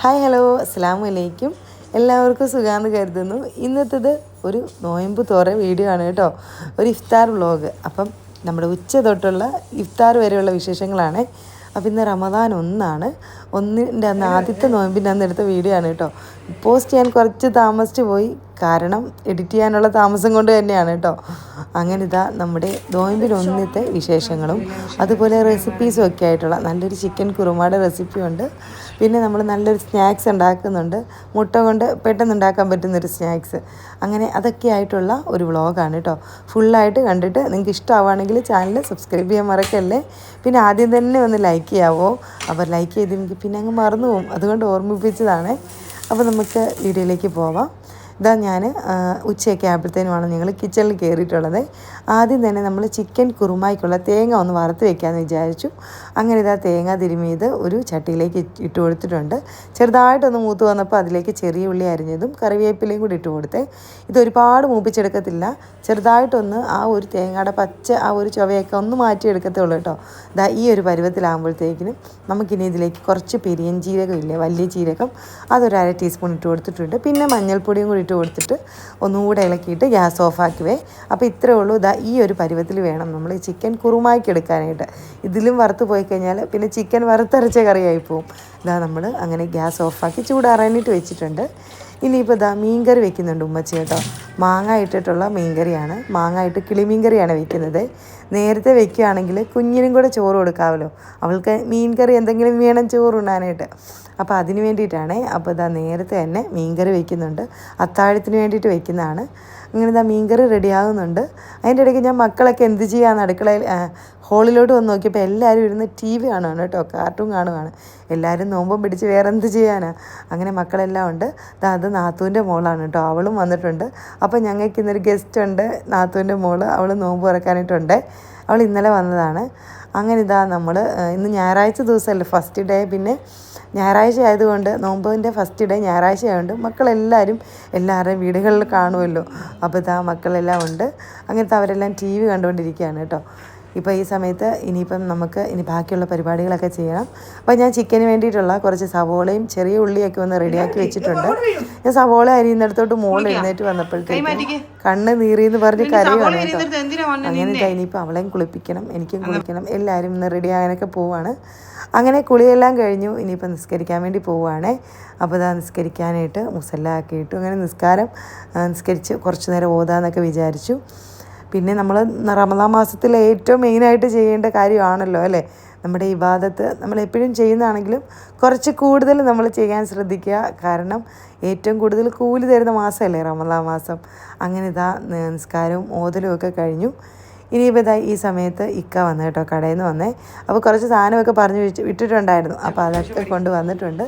Hi hello. അസ്സാം വലൈക്കും എല്ലാവർക്കും സുഖാന്ന് കരുതുന്നു. ഇന്നത്തേത് ഒരു നോയമ്പ് തോറ വീഡിയോ ആണ് കേട്ടോ. ഒരു ഇഫ്താർ വ്ളോഗ് അപ്പം നമ്മുടെ ഉച്ച തൊട്ടുള്ള ഇഫ്താർ വരെയുള്ള വിശേഷങ്ങളാണ്. അപ്പം ഇന്ന് റമദാൻ ഒന്നാണ്. ഒന്നിന്റെ അന്ന് ആദ്യത്തെ നോയമ്പിന്റെ അന്ന് എടുത്ത വീഡിയോ ആണ് കേട്ടോ. പോസ്റ്റ് ചെയ്യാൻ കുറച്ച് താമസിച്ച് പോയി. കാരണം എഡിറ്റ് ചെയ്യാനുള്ള താമസം കൊണ്ട് തന്നെയാണ് കേട്ടോ. അങ്ങനെ ഇതാ നമ്മുടെ നോയമ്പിനൊന്നത്തെ വിശേഷങ്ങളും. അതുപോലെ റെസിപ്പീസും ഒക്കെ ആയിട്ടുള്ള നല്ലൊരു ചിക്കൻ കുറുമയുടെ റെസിപ്പി ഉണ്ട്. പിന്നെ നമ്മൾ നല്ലൊരു സ്നാക്സ് ഉണ്ടാക്കുന്നുണ്ട്. മുട്ട കൊണ്ട് പെട്ടെന്ന് ഉണ്ടാക്കാൻ പറ്റുന്നൊരു സ്നാക്സ്. അങ്ങനെ അതൊക്കെ ആയിട്ടുള്ള ഒരു വ്ളോഗാണ് കേട്ടോ ഫുള്ളായിട്ട് കണ്ടിട്ട് നിങ്ങൾക്ക് ഇഷ്ടമാവുകയാണെങ്കിൽ ചാനൽ സബ്സ്ക്രൈബ് ചെയ്യാൻ മറക്കല്ലേ? പിന്നെ ആദ്യം തന്നെ ഒന്ന് ലൈക്ക് ചെയ്യാവോ? അപ്പോൾ ലൈക്ക് ചെയ്തെങ്കിൽ പിന്നെ അങ്ങ് മറന്നു പോകും. അതുകൊണ്ട് ഓർമ്മിപ്പിച്ചതാണ്. അപ്പോൾ നമുക്ക് വീഡിയോയിലേക്ക് പോവാം. ഇതാ ഞാൻ ഉച്ചയൊക്കെ ആയപ്പോഴത്തേനുമാണ് ഞങ്ങൾ കിച്ചണിൽ കയറിയിട്ടുള്ളത് ആദ്യം തന്നെ നമ്മൾ ചിക്കൻ കുറുമായ്ക്കുള്ള തേങ്ങ ഒന്ന് വറുത്ത് വെക്കാമെന്ന് വിചാരിച്ചു. അങ്ങനെ ഇതാ തേങ്ങ തിരുമിയത് ഒരു ചട്ടിയിലേക്ക് ഇട്ട് കൊടുത്തിട്ടുണ്ട്. ചെറുതായിട്ടൊന്ന് മൂത്ത് വന്നപ്പോൾ അതിലേക്ക് ചെറിയ ഉള്ളി അരിഞ്ഞതും കറിവേപ്പിലയും കൂടി ഇട്ട് കൊടുത്തേ. ഇത് ഒരുപാട് മൂപ്പിച്ചെടുക്കത്തില്ല. ചെറുതായിട്ടൊന്ന് ആ ഒരു തേങ്ങയുടെ പച്ച ആ ഒരു ചുവയൊക്കെ ഒന്ന് മാറ്റിയെടുക്കത്തേ ഉള്ളൂ കേട്ടോ. ഇതാ ഈ ഒരു പരുവത്തിലാകുമ്പോഴത്തേക്കിനും നമുക്കിനി ഇതിലേക്ക് കുറച്ച് പെരിയൻ ജീരകം ഇല്ലേ വലിയ ജീരകം അതൊരു അര ടീസ്പൂൺ ഇട്ട് കൊടുത്തിട്ടുണ്ട്. പിന്നെ മഞ്ഞൾപ്പൊടിയും കൂടി ഇട്ട് കൊടുത്തിട്ട് ഒന്നുകൂടെ ഇളക്കിയിട്ട് ഗ്യാസ് ഓഫാക്കുവേ. അപ്പോൾ ഇത്രയേ ഉള്ളൂ. ഇതാ ഈ ഒരു പരുവത്തിൽ വേണം നമ്മൾ ഈ ചിക്കൻ കുറുമാക്കി എടുക്കാനായിട്ട്. ഇതിലും വറുത്ത് പോയി കഴിഞ്ഞാൽ പിന്നെ ചിക്കൻ വറുത്തരച്ച കറിയായി പോവും. ഇതാ നമ്മൾ അങ്ങനെ ഗ്യാസ് ഓഫാക്കി ചൂടാറാനായിട്ട് വെച്ചിട്ടുണ്ട്. ഇനിയിപ്പോൾ ഇതാ മീൻകറി വെക്കുന്നുണ്ട് ഉമ്മച്ചി കേട്ടോ. മാങ്ങ ഇട്ടിട്ടുള്ള മീൻകറിയാണ്. മാങ്ങ ഇട്ട് കിളിമീൻകറിയാണ് വെക്കുന്നത്. നേരത്തെ വെക്കുകയാണെങ്കിൽ കുഞ്ഞിനും കൂടെ ചോറ് കൊടുക്കാമല്ലോ. അവൾക്ക് മീൻ കറി എന്തെങ്കിലും വേണം ചോറ് ഉണ്ണാനായിട്ട്. അപ്പോൾ അതിന് വേണ്ടിയിട്ടാണ് അപ്പോൾ ഇതാ നേരത്തെ തന്നെ മീൻ കറി വെക്കുന്നുണ്ട്. അത്താഴത്തിന് വേണ്ടിയിട്ട് വെക്കുന്നതാണ്. അങ്ങനെ ഇതാ മീൻകറി റെഡിയാകുന്നുണ്ട് അതിന്റെ ഇടയ്ക്ക് ഞാൻ മക്കളൊക്കെ എന്ത് ചെയ്യാമെന്ന് അടുക്കളയിൽ ഹോളിലോട്ട് വന്ന് നോക്കിയപ്പോൾ എല്ലാവരും ഇരുന്ന് ടി വി കാണുകയാണ് കേട്ടോ കാർട്ടൂൺ കാണുകയാണ് എല്ലാവരും നോമ്പും പിടിച്ച് വേറെ എന്ത് ചെയ്യാനാണ് അങ്ങനെ മക്കളെല്ലാം ഉണ്ട്. അത് നാത്തൂന്റെ മോളാണ് കേട്ടോ അവളും വന്നിട്ടുണ്ട്. അപ്പോൾ ഞങ്ങൾക്ക് ഇന്നൊരു ഗസ്റ്റ് ഉണ്ട് നാത്തൂന്റെ മോൾ അവൾ നോമ്പ് തുറക്കാനായിട്ടുണ്ട്. അവൾ ഇന്നലെ വന്നതാണ്. അങ്ങനെ ഇതാ നമ്മൾ ഇന്ന് ഞായറാഴ്ച ദിവസമല്ലേ ഫസ്റ്റ് ഡേ പിന്നെ ഞായറാഴ്ച ആയതുകൊണ്ട് നോമ്പിന്റെ ഫസ്റ്റ് ഡേ ഞായറാഴ്ച ആയതുകൊണ്ട് മക്കളെല്ലാവരും എല്ലാവരുടെയും വീടുകളിൽ കാണുമല്ലോ അപ്പോൾ ഇതാ മക്കളെല്ലാം ഉണ്ട്. അങ്ങനത്തെ അവരെല്ലാം ടി വി കണ്ടുകൊണ്ടിരിക്കുകയാണ് കേട്ടോ. ഇപ്പോൾ ഈ സമയത്ത് ഇനിയിപ്പം നമുക്ക് ഇനി ബാക്കിയുള്ള പരിപാടികളൊക്കെ ചെയ്യണം. അപ്പോൾ ഞാൻ ചിക്കന് വേണ്ടിയിട്ടുള്ള കുറച്ച് സവോളയും ചെറിയ ഉള്ളിയൊക്കെ ഒന്ന് റെഡിയാക്കി വെച്ചിട്ടുണ്ട്. ഞാൻ സവോള അരിയുന്നിടത്തോട്ട് മോൾ എഴുന്നേറ്റ് വന്നപ്പോഴത്തേക്ക് കണ്ണ് നീറിയെന്ന് പറഞ്ഞ് കരയുവാണ് കേട്ടോ. അങ്ങനെ ഇനിയിപ്പോൾ അവളെയും കുളിപ്പിക്കണം എനിക്കും കുളിക്കണം എല്ലാവരും ഇന്ന് റെഡി ആകാനൊക്കെ പോവാണ്. അങ്ങനെ കുളിയെല്ലാം കഴിഞ്ഞു ഇനിയിപ്പോൾ നിസ്കരിക്കാൻ വേണ്ടി പോവുകയാണേ അപ്പോൾ ഇതാ നിസ്കരിക്കാനായിട്ട് മുസല്ല ആക്കിയിട്ടു അങ്ങനെ നിസ്കാരം നിസ്കരിച്ച് കുറച്ച് നേരം ഓതാന്നൊക്കെ വിചാരിച്ചു. പിന്നെ നമ്മൾ റമദാ മാസത്തിൽ ഏറ്റവും മെയിനായിട്ട് ചെയ്യേണ്ട കാര്യമാണല്ലോ അല്ലേ? നമ്മുടെ ഇബാദത്ത് നമ്മൾ എപ്പോഴും ചെയ്യുന്നതാണെങ്കിലും കുറച്ച് കൂടുതൽ നമ്മൾ ചെയ്യാൻ ശ്രദ്ധിക്കുക. കാരണം ഏറ്റവും കൂടുതൽ കൂലി തരുന്ന മാസമല്ലേ റമദാ മാസം. അങ്ങനെ ഇതാ നിസ്കാരവും ഓതലും ഒക്കെ കഴിഞ്ഞു. ഇനിയിപ്പോൾ ഇതാ ഈ സമയത്ത് ഇക്ക വന്നു കേട്ടോ കടയിൽ നിന്ന് വന്നേ. അപ്പോൾ കുറച്ച് സാധനമൊക്കെ പറഞ്ഞു വിട്ട് വിട്ടിട്ടുണ്ടായിരുന്നു. അപ്പോൾ അതൊക്കെ കൊണ്ട് വന്നിട്ടുണ്ട്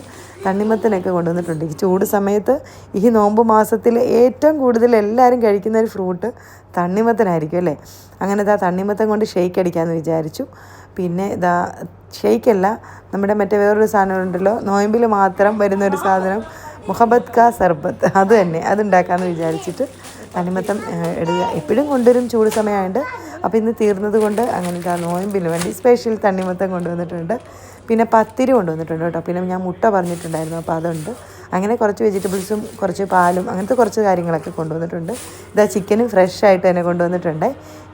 തണ്ണിമത്തനൊക്കെ കൊണ്ടുവന്നിട്ടുണ്ട്. ഈ ചൂട് സമയത്ത് ഈ നോമ്പ് മാസത്തിൽ ഏറ്റവും കൂടുതൽ എല്ലാവരും കഴിക്കുന്ന ഒരു ഫ്രൂട്ട് തണ്ണിമത്തനായിരിക്കും അല്ലേ? അങ്ങനെ ഇതാ തണ്ണിമത്തൻ കൊണ്ട് ഷെയ്ക്ക് അടിക്കാമെന്ന് വിചാരിച്ചു. പിന്നെ ഇതാ ഷെയ്ക്കല്ല നമ്മുടെ മറ്റേ വേറൊരു സാധനം ഉണ്ടല്ലോ. നോയമ്പിൽ മാത്രം വരുന്ന ഒരു സാധനം മുഹബത്ത് കാ സർബത്ത്. അത് തന്നെ അതുണ്ടാക്കാമെന്ന് വിചാരിച്ചിട്ട് തണിമത്തം ഇടുക. എപ്പോഴും കൊണ്ടുവരും ചൂട് സമയമായതുകൊണ്ട് അപ്പോൾ ഇന്ന് തീർന്നത് കൊണ്ട് അങ്ങനത്തെ നോയമ്പിന് വേണ്ടി സ്പെഷ്യൽ തണ്ണിമത്തം കൊണ്ടുവന്നിട്ടുണ്ട്. പിന്നെ പത്തിരി കൊണ്ടുവന്നിട്ടുണ്ട് കേട്ടോ. പിന്നെ ഞാൻ മുട്ട പറഞ്ഞിട്ടുണ്ടായിരുന്നു അപ്പോൾ അതുണ്ട്. അങ്ങനെ കുറച്ച് വെജിറ്റബിൾസും കുറച്ച് പാലും അങ്ങനത്തെ കുറച്ച് കാര്യങ്ങളൊക്കെ കൊണ്ടുവന്നിട്ടുണ്ട്. ഇതാ ചിക്കനും ഫ്രഷ് ആയിട്ട് തന്നെ കൊണ്ടുവന്നിട്ടുണ്ട്.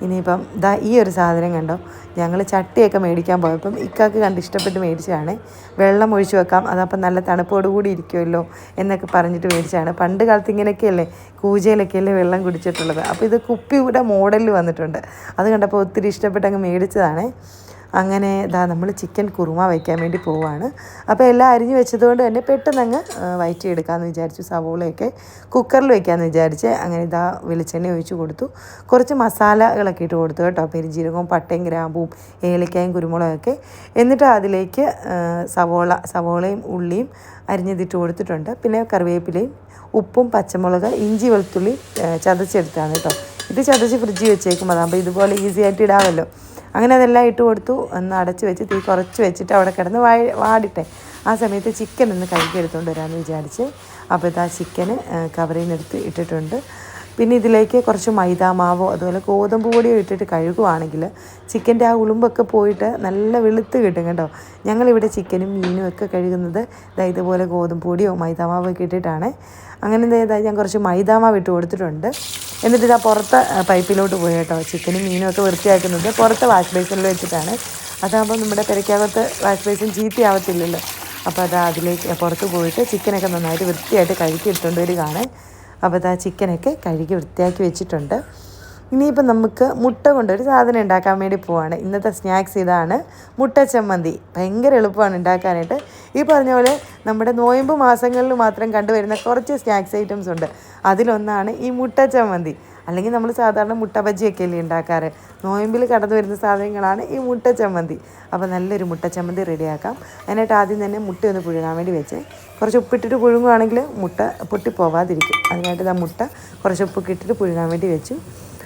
ഇനിയിപ്പം ഇതാ ഈ ഒരു സാധനം കണ്ടോ? ഞങ്ങൾ ചട്ടിയൊക്കെ മേടിക്കാൻ പോയപ്പം ഇക്കാക്ക് കണ്ട് ഇഷ്ടപ്പെട്ട് മേടിച്ചതാണ്. വെള്ളം ഒഴിച്ചു വെക്കാം. അതപ്പം നല്ല തണുപ്പോട് കൂടി ഇരിക്കുമല്ലോ എന്നൊക്കെ പറഞ്ഞിട്ട് മേടിച്ചതാണ്. പണ്ട് കാലത്ത് ഇങ്ങനെയൊക്കെയല്ലേ? കൂജയിലൊക്കെയല്ലേ വെള്ളം കുടിച്ചിട്ടുള്ളത്. അപ്പോൾ ഇത് കുപ്പിയുടെ മോഡലിൽ വന്നിട്ടുണ്ട്. അത് കണ്ടപ്പോൾ ഒത്തിരി ഇഷ്ടപ്പെട്ട് അങ്ങ് മേടിച്ചതാണ്. അങ്ങനെ ഇതാ നമ്മൾ ചിക്കൻ കുറുമ വയ്ക്കാൻ വേണ്ടി പോവാണ്. അപ്പോൾ എല്ലാം അരിഞ്ഞു വെച്ചതുകൊണ്ട് തന്നെ പെട്ടെന്ന് അങ്ങ് വയറ്റിയെടുക്കാമെന്ന് വിചാരിച്ചു സവോളയൊക്കെ കുക്കറിൽ വെക്കാമെന്ന് വിചാരിച്ച് അങ്ങനെ ഇതാ വെളിച്ചെണ്ണ ഒഴിച്ച് കൊടുത്തു. കുറച്ച് മസാലകളൊക്കെ ഇട്ട് കൊടുത്തു കേട്ടോ പെരിഞ്ജീരകവും പട്ടയും ഗ്രാമ്പും ഏലക്കായും കുരുമുളകൊക്കെ. എന്നിട്ട് അതിലേക്ക് സവോള സവോളയും ഉള്ളിയും അരിഞ്ഞതിട്ട് കൊടുത്തിട്ടുണ്ട്. പിന്നെ കറിവേപ്പിലയും ഉപ്പും പച്ചമുളക് ഇഞ്ചി വെളുത്തുള്ളി ചതച്ചെടുത്താണ് കേട്ടോ. ഇത് ചതച്ച് ഫ്രിഡ്ജിൽ വെച്ചേക്കും അതാകുമ്പോൾ ഇതുപോലെ ഈസി ആയിട്ട് ഇടാമല്ലോ അങ്ങനെ അതെല്ലാം ഇട്ട് കൊടുത്തു. ഒന്ന് അടച്ച് വെച്ച് തീ കുറച്ച് വെച്ചിട്ട് അവിടെ കിടന്ന് വാ വാടിട്ടെ. ആ സമയത്ത് ചിക്കൻ ഒന്ന് കഴുകി എടുത്തുകൊണ്ട് വരാമെന്ന് വിചാരിച്ച്. അപ്പോൾ ഇതാ ചിക്കന് കവറിൽ നിന്ന് എടുത്ത് ഇട്ടിട്ടുണ്ട്. പിന്നെ ഇതിലേക്ക് കുറച്ച് മൈദാമാവോ അതുപോലെ ഗോതമ്പ് പൊടിയോ ഇട്ടിട്ട് കഴുകുവാണെങ്കിൽ ചിക്കന്റെ ആ ഉളുമ്പൊക്കെ പോയിട്ട് നല്ല വെളുത്ത് കിട്ടും കേട്ടോ. ഞങ്ങളിവിടെ ചിക്കനും മീനും ഒക്കെ കഴുകുന്നത്. ഇതാ ഇതുപോലെ ഗോതമ്പ് പൊടിയോ മൈദാ മാവോ ഒക്കെ ഇട്ടിട്ടാണ്. അങ്ങനെ എന്താ ഞാൻ കുറച്ച് മൈദാമാവ് ഇട്ട് കൊടുത്തിട്ടുണ്ട്. എന്നിട്ട് ഇതാ പുറത്ത് പൈപ്പിലോട്ട് പോയി കേട്ടോ. ചിക്കനും മീനും ഒക്കെ വൃത്തിയാക്കുന്നത് പുറത്ത് വാഷ് ബേസിനിൽ വെച്ചിട്ടാണ്. അതാകുമ്പോൾ നമ്മുടെ പെരയ്ക്കകത്ത് വാഷ് ബേസിൻ ചീത്തയാവത്തില്ലല്ലോ അപ്പോൾ അത് അതിലേക്ക് പുറത്ത് പോയിട്ട് ചിക്കനൊക്കെ നന്നായിട്ട് വൃത്തിയായിട്ട് കഴുകി എടുത്തുകൊണ്ട് വരികയാണ് അപ്പോൾ അത് ചിക്കനൊക്കെ കഴുകി വൃത്തിയാക്കി വെച്ചിട്ടുണ്ട്. ഇനിയിപ്പോൾ നമുക്ക് മുട്ട കൊണ്ടൊരു സാധനം ഉണ്ടാക്കാൻ വേണ്ടി പോവാണ്. ഇന്നത്തെ സ്നാക്സ് ഇതാണ് മുട്ട ചമ്മന്തി. ഭയങ്കര എളുപ്പമാണ് ഉണ്ടാക്കാനായിട്ട്. ഈ പറഞ്ഞ പോലെ നമ്മുടെ നോയമ്പ് മാസങ്ങളിൽ മാത്രം കണ്ടുവരുന്ന കുറച്ച് സ്നാക്സ് ഐറ്റംസ് ഉണ്ട്. അതിലൊന്നാണ് ഈ മുട്ട ചമ്മന്തി. അല്ലെങ്കിൽ നമ്മൾ സാധാരണ മുട്ട ബജിയൊക്കെ അല്ലേ ഉണ്ടാക്കാറ്. നോയമ്പിൽ കടന്നു വരുന്ന സാധനങ്ങളാണ് ഈ മുട്ട ചമ്മന്തി. അപ്പോൾ നല്ലൊരു മുട്ട ചമ്മന്തി റെഡിയാക്കാം. അതിനായിട്ട് ആദ്യം തന്നെ മുട്ട ഒന്ന് പുഴുങ്ങാൻ വേണ്ടി വെച്ച്. കുറച്ച് ഉപ്പിട്ടിട്ട് പുഴുങ്ങുവാണെങ്കിൽ മുട്ട പൊട്ടിപ്പോവാതിരിക്കും. അതിനായിട്ട് ആ മുട്ട കുറച്ച് ഉപ്പ് ഇട്ടിട്ട് പുഴുങ്ങാൻ വേണ്ടി വെച്ചു.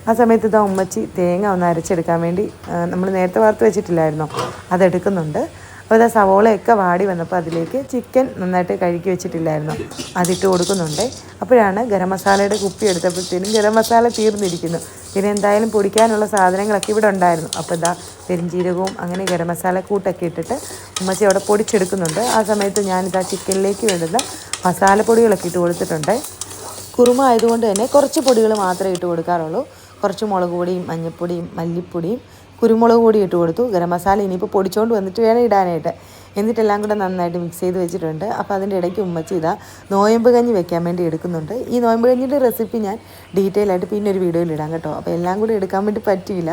ആ സമയത്ത് ഇതാ ഉമ്മച്ചി തേങ്ങ ഒന്ന് അരച്ചെടുക്കാൻ വേണ്ടി നമ്മൾ നേരത്തെ വറുത്ത് വെച്ചിട്ടില്ലായിരുന്നോ? അതെടുക്കുന്നുണ്ട് അപ്പോൾ ഇതാ സവോളയൊക്കെ വാടി വന്നപ്പോൾ അതിലേക്ക് ചിക്കൻ നന്നായിട്ട് കഴുകി വെച്ചിട്ടില്ലായിരുന്നു? അതിട്ട് കൊടുക്കുന്നുണ്ട്. അപ്പോഴാണ് ഗരം മസാലയുടെ കുപ്പി എടുത്തപ്പോഴത്തേനും ഗരം മസാല തീർന്നിരിക്കുന്നു. പിന്നെ എന്തായാലും പൊടിക്കാനുള്ള സാധനങ്ങളൊക്കെ ഇവിടെ ഉണ്ടായിരുന്നു. അപ്പോൾ ഇതാ പെരിഞ്ചീരകവും അങ്ങനെ ഗരം മസാല കൂട്ടൊക്കെ ഇട്ടിട്ട് ഉമ്മച്ചി അവിടെ പൊടിച്ചെടുക്കുന്നുണ്ട്. ആ സമയത്ത് ഞാനിതാ ചിക്കനിലേക്ക് വേണ്ടുന്ന മസാലപ്പൊടികളൊക്കെ ഇട്ട് കൊടുത്തിട്ടുണ്ട്. കുറുമ ആയതുകൊണ്ട് തന്നെ കുറച്ച് പൊടികൾ മാത്രമേ ഇട്ട് കൊടുക്കാറുള്ളൂ. കുറച്ച് മുളക് പൊടിയും മഞ്ഞൾപ്പൊടിയും മല്ലിപ്പൊടിയും കുരുമുളക് പൊടി ഇട്ട് കൊടുത്തു. ഗരം മസാല ഇനിയിപ്പോൾ പൊടിച്ചുകൊണ്ട് വന്നിട്ട് വേണം ഇടാനായിട്ട്. എന്നിട്ടെല്ലാം കൂടെ നന്നായിട്ട് മിക്സ് ചെയ്ത് വെച്ചിട്ടുണ്ട്. അപ്പോൾ അതിന്റെ ഇടയ്ക്ക് ഉമ്മച്ചി ഇതാ നോയമ്പ് കഞ്ഞി വെക്കാൻ വേണ്ടി എടുക്കുന്നുണ്ട്. ഈ നോയമ്പ് കഞ്ഞിയുടെ റെസിപ്പി ഞാൻ ഡീറ്റെയിൽ ആയിട്ട് പിന്നെ ഒരു വീഡിയോയിൽ ഇടാം കേട്ടോ. അപ്പോൾ എല്ലാം കൂടി എടുക്കാൻ വേണ്ടി പറ്റിയില്ല.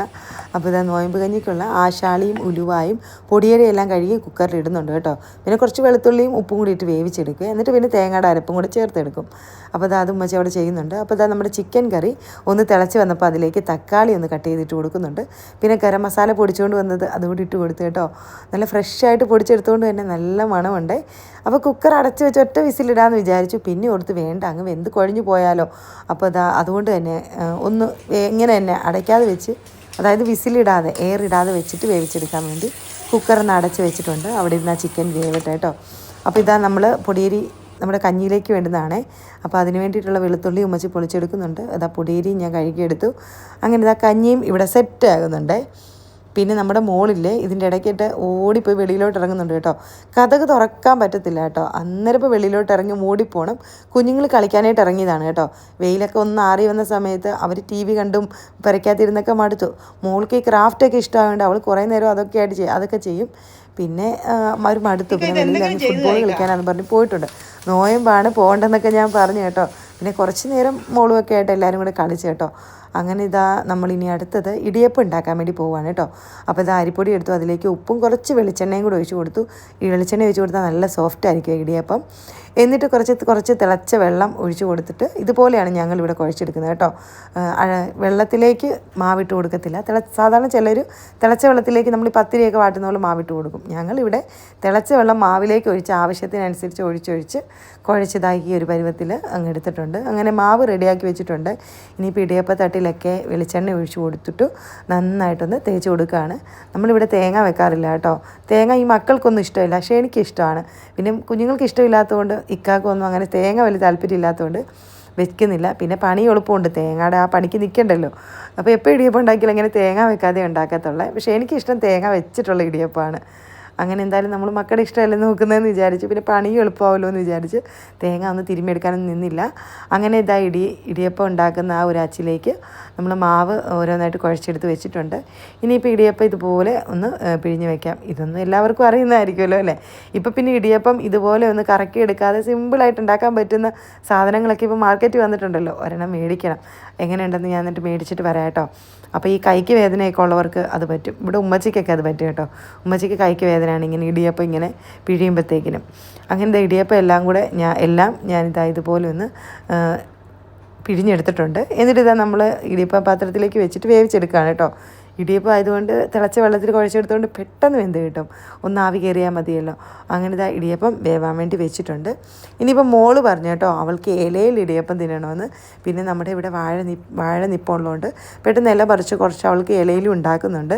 അപ്പോൾ ഇതാ നോയമ്പ് കഞ്ഞിക്കുള്ള ആശാളിയും ഉലുവായും പൊടിയരി എല്ലാം കഴുകി കുക്കറിൽ ഇടുന്നുണ്ട് കേട്ടോ. പിന്നെ കുറച്ച് വെളുത്തുള്ളിയും ഉപ്പും കൂടി ഇട്ട് വേവിച്ചെടുക്കുക. എന്നിട്ട് പിന്നെ തേങ്ങയുടെ അരപ്പും കൂടെ ചേർത്തെടുക്കും. അപ്പോൾ അത് ഉമ്മച്ചി അവിടെ ചെയ്യുന്നുണ്ട്. അപ്പോൾ ഇതാ നമ്മുടെ ചിക്കൻ കറി ഒന്ന് തിളച്ച് വന്നപ്പോൾ അതിലേക്ക് തക്കാളി ഒന്ന് കട്ട് ചെയ്തിട്ട് കൊടുക്കുന്നുണ്ട്. പിന്നെ ഗരം മസാല പൊടിച്ചുകൊണ്ട് വന്നത് അതുകൂടി ഇട്ട് കൊടുത്തു കേട്ടോ. നല്ല ഫ്രഷ് ആയിട്ട് പൊടിച്ചെടുത്തുകൊണ്ട് തന്നെ നല്ല മണമുണ്ട്. അപ്പോൾ കുക്കർ അടച്ച് വെച്ച് ഒറ്റ വിസിലിടാമെന്ന് വിചാരിച്ചു. പിന്നെ ഓർത്ത് വേണ്ട അങ്ങ് വെന്ത് കുഴഞ്ഞു പോയാലോ. അപ്പോൾ അതാ അതുകൊണ്ട് തന്നെ ഒന്ന് ഇങ്ങനെ തന്നെ അടയ്ക്കാതെ വെച്ച് അതായത് വിസിലിടാതെ ഇടാതെ വെച്ചിട്ട് വേവിച്ചെടുക്കാൻ വേണ്ടി കുക്കറിന്ന് അടച്ച് വെച്ചിട്ടുണ്ട്. അവിടെ ഇരുന്ന് ആ ചിക്കൻ വേവട്ടെ കേട്ടോ അപ്പോൾ ഇതാ നമ്മൾ പൊടിയരി നമ്മുടെ കഞ്ഞിയിലേക്ക് വേണ്ടുന്നതാണേ. അപ്പോൾ അതിന് വേണ്ടിയിട്ടുള്ള വെളുത്തുള്ളി ഉമ്മച്ചി പൊളിച്ചെടുക്കുന്നുണ്ട്. അതാ പൊടിയരി ഞാൻ കഴുകിയെടുത്തു. അങ്ങനെ ഇതാ കഞ്ഞിയും ഇവിടെ സെറ്റ് ആകുന്നുണ്ട്. പിന്നെ നമ്മുടെ മോളില്ലേ ഇതിന്റെ ഇടയ്ക്കിട്ട് ഓടിപ്പോയി വെളിയിലോട്ട് ഇറങ്ങുന്നുണ്ട് കേട്ടോ. കഥക് തുറക്കാൻ പറ്റത്തില്ല കേട്ടോ. അന്നേരം ഇപ്പോൾ വെളിയിലോട്ട് ഇറങ്ങി ഓടിപ്പോണം കുഞ്ഞുങ്ങൾ കളിക്കാനായിട്ട് ഇറങ്ങിയതാണ് കേട്ടോ. വെയിലൊക്കെ ഒന്ന് ആറി വന്ന സമയത്ത് അവർ ടി വി കണ്ടും പെരയ്ക്കാത്തിരുന്നൊക്കെ മടുത്തു. മോൾക്ക് ഈ ക്രാഫ്റ്റൊക്കെ ഇഷ്ടമായതുകൊണ്ട് അവൾ കുറേ നേരം അതൊക്കെ ആയിട്ട് ചെയ്യും അതൊക്കെ ചെയ്യും. പിന്നെ അവർ മടുത്തു. പിന്നെ വെളിയിൽ ഫുട്ബോൾ കളിക്കാനാണെന്ന് പറഞ്ഞ് പോയിട്ടുണ്ട്. നോയമ്പാണ് പോകണ്ടെന്നൊക്കെ ഞാൻ പറഞ്ഞു കേട്ടോ. പിന്നെ കുറച്ച് നേരം മോളുമൊക്കെ ആയിട്ട് എല്ലാവരും കൂടെ കളിച്ച് കേട്ടോ. അങ്ങനെ ഇതാ നമ്മൾ ഇനി അടുത്തത് ഇടിയപ്പം ഉണ്ടാക്കാൻ വേണ്ടി പോവുകയാണ് കേട്ടോ. അപ്പോൾ ഇത് അരിപ്പൊടി എടുത്തു അതിലേക്ക് ഉപ്പും കുറച്ച് വെളിച്ചെണ്ണയും കൂടെ ഒഴിച്ച് കൊടുത്തു. ഈ വെളിച്ചെണ്ണ ഒഴിച്ച് കൊടുത്താൽ നല്ല സോഫ്റ്റ് ആയിരിക്കും ഇടിയപ്പം. എന്നിട്ട് കുറച്ച് കുറച്ച് തിളച്ച വെള്ളം ഒഴിച്ച് കൊടുത്തിട്ട് ഇതുപോലെയാണ് ഞങ്ങൾ ഇവിടെ കുഴച്ചെടുക്കുന്നത് കേട്ടോ. വെള്ളത്തിലേക്ക് മാവിട്ട് കൊടുക്കത്തില്ല. തിള സാധാരണ ചിലർ തിളച്ച വെള്ളത്തിലേക്ക് നമ്മൾ പത്തിരിയൊക്കെ വാട്ടുന്ന പോലെ മാവിട്ട് കൊടുക്കും. ഞങ്ങൾ ഇവിടെ തിളച്ച വെള്ളം മാവിലേക്ക് ഒഴിച്ച് ആവശ്യത്തിനനുസരിച്ച് ഒഴിച്ചൊഴിച്ച് കുഴച്ചതാക്കി ഒരു പരുവത്തിൽ അങ്ങ് എടുത്തിട്ടുണ്ട്. അങ്ങനെ മാവ് റെഡിയാക്കി വെച്ചിട്ടുണ്ട്. ഇനിയിപ്പോൾ ഇടിയപ്പ തട്ടിലൊക്കെ വെളിച്ചെണ്ണ ഒഴിച്ച് കൊടുത്തിട്ട് നന്നായിട്ടൊന്ന് തേച്ച് കൊടുക്കുകയാണ്. നമ്മളിവിടെ തേങ്ങ വെക്കാറില്ല കേട്ടോ. തേങ്ങ ഈ മക്കൾക്കൊന്നും ഇഷ്ടമില്ല. പക്ഷേ എനിക്കിഷ്ടമാണ്. പിന്നെ കുഞ്ഞുങ്ങൾക്ക് ഇഷ്ടമില്ലാത്തതുകൊണ്ട് ഇക്കാക്കൊന്നും അങ്ങനെ തേങ്ങ വലിയ താല്പര്യം ഇല്ലാത്തതുകൊണ്ട് വെക്കുന്നില്ല. പിന്നെ പണി എളുപ്പമുണ്ട്. തേങ്ങയുടെ ആ പണിക്ക് നിൽക്കണ്ടല്ലോ. അപ്പോൾ എപ്പോൾ ഇടിയപ്പം ഉണ്ടാക്കിയാലും അങ്ങനെ തേങ്ങ വെക്കാതെ ഉണ്ടാക്കത്തുള്ളേ. പക്ഷേ എനിക്കിഷ്ടം തേങ്ങ വെച്ചിട്ടുള്ള ഇടിയപ്പമാണ്. അങ്ങനെ എന്തായാലും നമ്മൾ മക്കളുടെ ഇഷ്ടമല്ലേ നോക്കുന്നതെന്ന് വിചാരിച്ചു. പിന്നെ പണി എളുപ്പമാവുമല്ലോ എന്ന് വിചാരിച്ച് തേങ്ങ ഒന്ന് തിരുമ്മിയെടുക്കാനൊന്നും നിന്നില്ല. അങ്ങനെ ഇതാ ഇടി ഇടിയപ്പം ഉണ്ടാക്കുന്ന ആ ഒരു അച്ചിലേക്ക് നമ്മൾ മാവ് ഓരോന്നായിട്ട് കുഴച്ചെടുത്ത് വെച്ചിട്ടുണ്ട്. ഇനിയിപ്പോൾ ഇടിയപ്പം ഇതുപോലെ ഒന്ന് പിഴിഞ്ഞ് വെക്കാം. ഇതൊന്നും എല്ലാവർക്കും അറിയുന്നതായിരിക്കുമല്ലോ അല്ലേ? ഇപ്പം പിന്നെ ഇടിയപ്പം ഇതുപോലെ ഒന്ന് കറക്കി എടുക്കാതെ സിമ്പിളായിട്ട് ഉണ്ടാക്കാൻ പറ്റുന്ന സാധനങ്ങളൊക്കെ ഇപ്പോൾ മാർക്കറ്റിൽ വന്നിട്ടുണ്ടല്ലോ. ഒരെണ്ണം മേടിക്കണം. എങ്ങനെയുണ്ടെന്ന് ഞാൻ എന്നിട്ട് മേടിച്ചിട്ട് വരാം കേട്ടോ. അപ്പോൾ ഈ കൈക്ക് വേദനയൊക്കെ ഉള്ളവർക്ക് അത് പറ്റും. ഇവിടെ ഉമ്മച്ചിക്കൊക്കെ അത് പറ്റും കേട്ടോ. ഉമ്മച്ചിക്ക് കൈക്ക് വേദനയാണ് ഇങ്ങനെ ഇടിയപ്പം ഇങ്ങനെ പിഴിയുമ്പോഴത്തേക്കിനും അങ്ങനത്തെ ഇടിയപ്പം എല്ലാം കൂടെ ഞാൻ എല്ലാം ഞാൻ ഇതാ ഇതുപോലെ ഒന്ന് പിഴിഞ്ഞെടുത്തിട്ടുണ്ട്. എന്നിട്ട് ഇതാ നമ്മൾ ഇടിയപ്പം പാത്രത്തിലേക്ക് വെച്ചിട്ട് വേവിച്ചെടുക്കുകയാണ് കേട്ടോ. ഇടിയപ്പം ആയതുകൊണ്ട് തിളച്ച വെള്ളത്തിൽ കുഴച്ചെടുത്തുകൊണ്ട് പെട്ടെന്ന് വെന്ത് കിട്ടും. ഒന്ന് ആവി കയറിയാൽ മതിയല്ലോ. അങ്ങനെ ഇതാ ഇടിയപ്പം വേവാൻ വേണ്ടി വെച്ചിട്ടുണ്ട്. ഇനിയിപ്പം മോൾ പറഞ്ഞു കേട്ടോ അവൾക്ക് ഇലയിൽ ഇടിയപ്പം തിന്നണമെന്ന്. പിന്നെ നമ്മുടെ ഇവിടെ വാഴ നി വാഴ നിപ്പുള്ളതുകൊണ്ട് പെട്ടെന്ന് ഇല പറിച്ച് കുറച്ച് അവൾക്ക് ഇലയിലും ഉണ്ടാക്കുന്നുണ്ട്.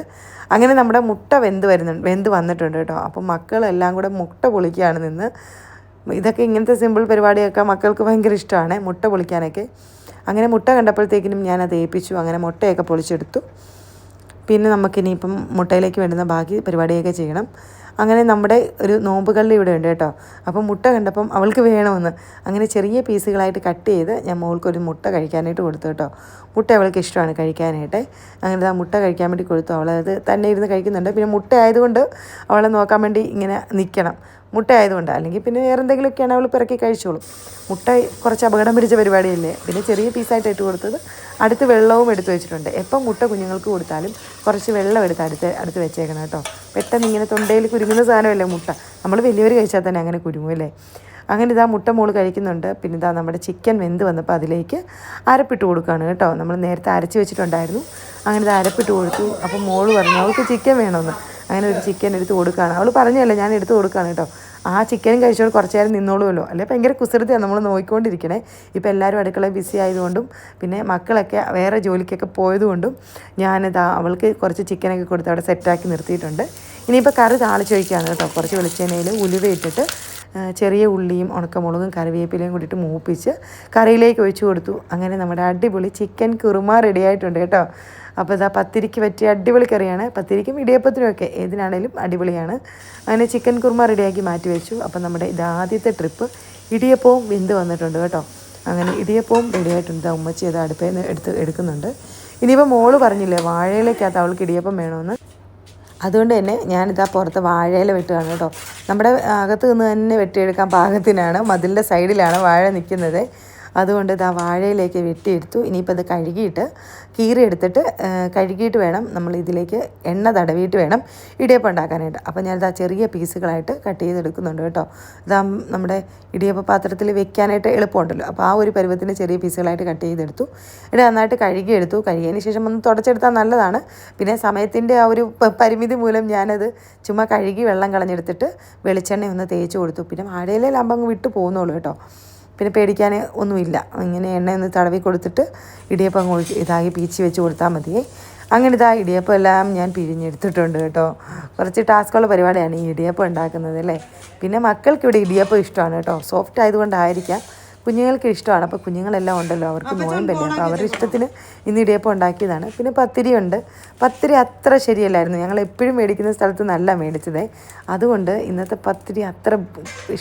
അങ്ങനെ നമ്മുടെ മുട്ട വെന്ത് വരുന്നുണ്ട് വെന്ത് വന്നിട്ടുണ്ട് കേട്ടോ. അപ്പം മക്കളെല്ലാം കൂടെ മുട്ട പൊളിക്കുകയാണ് നിന്ന്. ഇതൊക്കെ ഇങ്ങനത്തെ സിമ്പിൾ പരിപാടിയൊക്കെ മക്കൾക്ക് ഭയങ്കര ഇഷ്ടമാണ് മുട്ട പൊളിക്കാനൊക്കെ. അങ്ങനെ മുട്ട കണ്ടപ്പോഴത്തേക്കിനും ഞാനത് ഏൽപ്പിച്ചു അങ്ങനെ മുട്ടയൊക്കെ പൊളിച്ചെടുത്തു. പിന്നെ നമുക്കിനിയിപ്പം മുട്ടയിലേക്ക് വേണ്ടുന്ന ബാക്കി പരിപാടിയൊക്കെ ചെയ്യണം. അങ്ങനെ നമ്മുടെ ഒരു നോമ്പുകളിൽ ഇവിടെ ഉണ്ട് കേട്ടോ. അപ്പം മുട്ട കണ്ടപ്പം അവൾക്ക് വേണമെന്ന്. അങ്ങനെ ചെറിയ പീസുകളായിട്ട് കട്ട് ചെയ്ത് ഞാൻ മോൾക്ക് ഒരു മുട്ട കഴിക്കാനായിട്ട് കൊടുത്തു കേട്ടോ. മുട്ട അവൾക്ക് ഇഷ്ടമാണ് കഴിക്കാനായിട്ട്. അങ്ങനെ ആ മുട്ട കഴിക്കാൻ വേണ്ടി കൊടുത്തു. അവളത് തന്നെ ഇരുന്ന് കഴിക്കുന്നുണ്ട്. പിന്നെ മുട്ട ആയതുകൊണ്ട് അവളെ നോക്കാൻ വേണ്ടി ഇങ്ങനെ നിൽക്കണം. മുട്ട ആയതുകൊണ്ട് അല്ലെങ്കിൽ പിന്നെ വേറെ എന്തെങ്കിലുമൊക്കെയാണ് അവൾ പിറക്കി കഴിച്ചോളും. മുട്ട കുറച്ച് അപകടം പിടിച്ച പരിപാടിയല്ലേ? പിന്നെ ചെറിയ പീസായിട്ട് ഇട്ട് കൊടുത്തത് അടുത്ത് വെള്ളവും എടുത്ത് വെച്ചിട്ടുണ്ട്. എപ്പം മുട്ട കുഞ്ഞുങ്ങൾക്ക് കൊടുത്താലും കുറച്ച് വെള്ളം എടുത്ത് അടുത്ത് അടുത്ത് വെച്ചേക്കണം കേട്ടോ. പെട്ടെന്ന് ഇങ്ങനെ തൊണ്ടയിൽ കുരുങ്ങുന്ന സാധനമല്ലേ മുട്ട? നമ്മൾ വലിയവർ കഴിച്ചാൽ തന്നെ അങ്ങനെ കുരുങ്ങുമല്ലേ അങ്ങനെ ഇതാ മുട്ട മോൾ കഴിക്കുന്നുണ്ട്. പിന്നെ ഇതാ നമ്മുടെ ചിക്കൻ വെന്ത് വന്നപ്പോൾ അതിലേക്ക് അരപ്പിട്ട് കൊടുക്കുകയാണ് കേട്ടോ. നമ്മൾ നേരത്തെ അരച്ച് വെച്ചിട്ടുണ്ടായിരുന്നു. അങ്ങനെ ഇത് അരപ്പിട്ട് കൊടുത്തു. അപ്പോൾ മോൾ പറഞ്ഞു അവൾക്ക് ചിക്കൻ വേണമെന്ന്. അങ്ങനെ ഒരു ചിക്കൻ എടുത്ത് കൊടുക്കുകയാണ്. അവൾ പറഞ്ഞല്ല ഞാൻ എടുത്ത് കൊടുക്കുകയാണ് കേട്ടോ. ആ ചിക്കനും കഴിച്ചോട് കുറച്ച് നേരം നിന്നോളുമല്ലോ. അല്ലെ? ഭയങ്കര കുസൃതിയാണ് നമ്മൾ നോക്കിക്കൊണ്ടിരിക്കണേ ഇപ്പോൾ എല്ലാവരും അടുക്കള ബിസി ആയതുകൊണ്ടും പിന്നെ മക്കളൊക്കെ വേറെ ജോലിക്കൊക്കെ പോയതുകൊണ്ടും ഞാനിതാ അവൾക്ക് കുറച്ച് ചിക്കനൊക്കെ കൊടുത്ത് അവിടെ സെറ്റാക്കി നിർത്തിയിട്ടുണ്ട്. ഇനിയിപ്പോൾ കറി താളിച്ച് വയ്ക്കുകയാണ് കേട്ടോ. കുറച്ച് വെളിച്ചെണ്ണയിൽ ഉലുവ ഇട്ടിട്ട് ചെറിയ ഉള്ളിയും ഉണക്കമുളകും കറിവേപ്പിലയും കൂടിയിട്ട് മൂപ്പിച്ച് കറിയിലേക്ക് ഒഴിച്ചു കൊടുത്തു. അങ്ങനെ നമ്മുടെ അടിപൊളി ചിക്കൻ കുറുമ റെഡി ആയിട്ടുണ്ട് കേട്ടോ. അപ്പോൾ ഇതാ പത്തിരിക്ക് പറ്റിയ അടിപൊളി കറിയാണ്. പത്തിരിക്കും ഇടിയപ്പത്തിനും ഒക്കെ ഏതിനാണേലും അടിപൊളിയാണ്. അങ്ങനെ ചിക്കൻ കുറുമ റെഡിയാക്കി മാറ്റി വെച്ചു. അപ്പോൾ നമ്മുടെ ഇതാദ്യത്തെ ട്രിപ്പ് ഇടിയപ്പവും വെന്ത് വന്നിട്ടുണ്ട് കേട്ടോ. അങ്ങനെ ഇടിയപ്പവും റെഡി ആയിട്ടുണ്ട്. ഉമ്മച്ചി അത് അടുപ്പേന്ന് എടുത്ത് എടുക്കുന്നുണ്ട്. ഇനിയിപ്പോൾ മോൾ പറഞ്ഞില്ലേ വാഴയിലേക്കകത്ത് അവൾക്ക് ഇടിയപ്പം വേണമെന്ന് അതുകൊണ്ട് തന്നെ ഞാനിതാ പുറത്ത് വാഴയില വെട്ടുകയാണ് കേട്ടോ. നമ്മുടെ അകത്ത് നിന്ന് തന്നെ വെട്ടിയെടുക്കാൻ പാകത്തിനാണ്. മതിലിന്റെ സൈഡിലാണ് വാഴ നിൽക്കുന്നത്. അതുകൊണ്ട് ഇത് ആ വാഴയിലേക്ക് വെട്ടിയെടുത്തു. ഇനിയിപ്പോൾ ഇത് കഴുകിയിട്ട് കീറി എടുത്തിട്ട് കഴുകിയിട്ട് വേണം നമ്മൾ ഇതിലേക്ക് എണ്ണ തടവിയിട്ട് വേണം ഇടിയപ്പം ഉണ്ടാക്കാനായിട്ട്. അപ്പോൾ ഞാനിത് ആ ചെറിയ പീസുകളായിട്ട് കട്ട് ചെയ്തെടുക്കുന്നുണ്ട് കേട്ടോ. ഇതാ നമ്മുടെ ഇടിയപ്പ പാത്രത്തിൽ വെക്കാനായിട്ട് എളുപ്പമുണ്ടല്ലോ. അപ്പോൾ ആ ഒരു പരുവത്തിന് ചെറിയ പീസുകളായിട്ട് കട്ട് ചെയ്തെടുത്തു. ഇവിടെ നന്നായിട്ട് കഴുകിയെടുത്തു. കഴുകിയതിന് ശേഷം ഒന്ന് തുടച്ചെടുത്താൽ നല്ലതാണ്. പിന്നെ സമയത്തിന്റെ ആ ഒരു പരിമിതി മൂലം ഞാനത് ചുമ്മാ കഴുകി വെള്ളം കളഞ്ഞെടുത്തിട്ട് വെളിച്ചെണ്ണ ഒന്ന് തേച്ച് കൊടുത്തു. പിന്നെ വാഴയിലാകുമ്പോൾ അങ്ങ് വിട്ടു പോകുന്നുള്ളൂ കേട്ടോ. പിന്നെ പേടിക്കാൻ ഒന്നുമില്ല. ഇങ്ങനെ എണ്ണ ഒന്ന് തടവി കൊടുത്തിട്ട് ഇടിയപ്പം അങ്ങ് ഇതാക്കി പീച്ചി വെച്ച് കൊടുത്താൽ മതിയേ അങ്ങനെ ഇതാ ഇടിയപ്പം എല്ലാം ഞാൻ പിഴിഞ്ഞെടുത്തിട്ടുണ്ട് കേട്ടോ. കുറച്ച് ടാസ്കുള്ള പരിപാടിയാണ് ഈ ഇടിയപ്പം ഉണ്ടാക്കുന്നത് അല്ലേ? പിന്നെ മക്കൾക്കിവിടെ ഇടിയപ്പം ഇഷ്ടമാണ് കേട്ടോ. സോഫ്റ്റ് ആയതുകൊണ്ടായിരിക്കാം. കുഞ്ഞുങ്ങൾക്ക് ഇഷ്ടമാണ്. അപ്പോൾ കുഞ്ഞുങ്ങളെല്ലാം ഉണ്ടല്ലോ അവർക്ക് നോയമ്പല്ലേ അപ്പോൾ അവരുടെ ഇഷ്ടത്തിന് ഇന്ന് ഇടിയപ്പം ഉണ്ടാക്കിയതാണ്. പിന്നെ പത്തിരി ഉണ്ട് പത്തിരി അത്ര ശരിയല്ലായിരുന്നു. ഞങ്ങൾ എപ്പോഴും മേടിക്കുന്ന സ്ഥലത്ത് നല്ല മേടിച്ചത്. അതുകൊണ്ട് ഇന്നത്തെ പത്തിരി അത്ര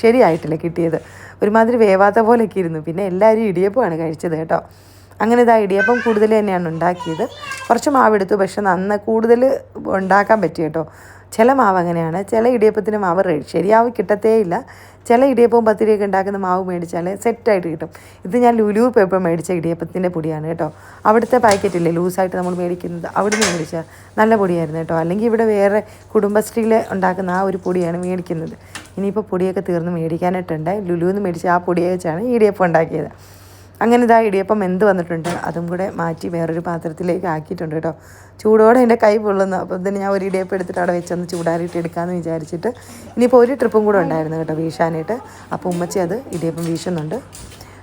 ശരിയായിട്ടില്ല കിട്ടിയത്. ഒരുമാതിരി വേവാത്ത പോലെയൊക്കെ ഇരുന്നു. പിന്നെ എല്ലാവരും ഇടിയപ്പമാണ് കഴിച്ചത് കേട്ടോ. അങ്ങനെ ഇതാ ഇടിയപ്പം കൂടുതൽ തന്നെയാണ് ഉണ്ടാക്കിയത്. കുറച്ച് മാവെടുത്തു. പക്ഷെ നന്ന കൂടുതൽ ഉണ്ടാക്കാൻ പറ്റി കേട്ടോ. ചില മാവ് അങ്ങനെയാണ് ചില ഇടിയപ്പത്തിന് മാവ് ശരിയാവും കിട്ടത്തേ ഇല്ല ചില ഇടിയപ്പവും പത്തിരിയൊക്കെ ഉണ്ടാക്കുന്ന മാവ് മേടിച്ചാൽ സെറ്റായിട്ട് കിട്ടും. ഇത് ഞാൻ ലുലു പേപ്പർ മേടിച്ച ഇടിയപ്പത്തിന്റെ പൊടിയാണ് കേട്ടോ. അവിടുത്തെ പാക്കറ്റില്ലേ ലൂസായിട്ട് നമ്മൾ മേടിക്കുന്നത് അവിടുന്ന് മേടിച്ച നല്ല പൊടിയായിരുന്നു കേട്ടോ. അല്ലെങ്കിൽ ഇവിടെ വേറെ കുടുംബശ്രീയിൽ ഉണ്ടാക്കുന്ന ആ ഒരു പൊടിയാണ് മേടിക്കുന്നത്. ഇനിയിപ്പോൾ പൊടിയൊക്കെ തീർന്ന് മേടിക്കാനായിട്ടുണ്ട്. ലുലുന്ന് മേടിച്ച ആ പൊടിയെ വെച്ചാണ് ഇടിയപ്പം ഉണ്ടാക്കിയത്. അങ്ങനെ ഇതാ ഇടിയപ്പം എന്ത് വന്നിട്ടുണ്ട്? അതും കൂടെ മാറ്റി വേറൊരു പാത്രത്തിലേക്ക് ആക്കിയിട്ടുണ്ട് കേട്ടോ. ചൂടോടെ എന്റെ കൈ പൊള്ളുന്നു. അപ്പം തന്നെ ഞാൻ ഒരു ഇടിയപ്പം എടുത്തിട്ട് അവിടെ വെച്ചൊന്ന് ചൂടാറിയിട്ട് എടുക്കാമെന്ന് വിചാരിച്ചിട്ട് ഇനിയിപ്പോൾ ഒരു ട്രിപ്പും കൂടെ ഉണ്ടായിരുന്നു കേട്ടോ വീശാനായിട്ട്. അപ്പോൾ ഉമ്മച്ചി അത് ഇടിയപ്പം വീശുന്നുണ്ട്.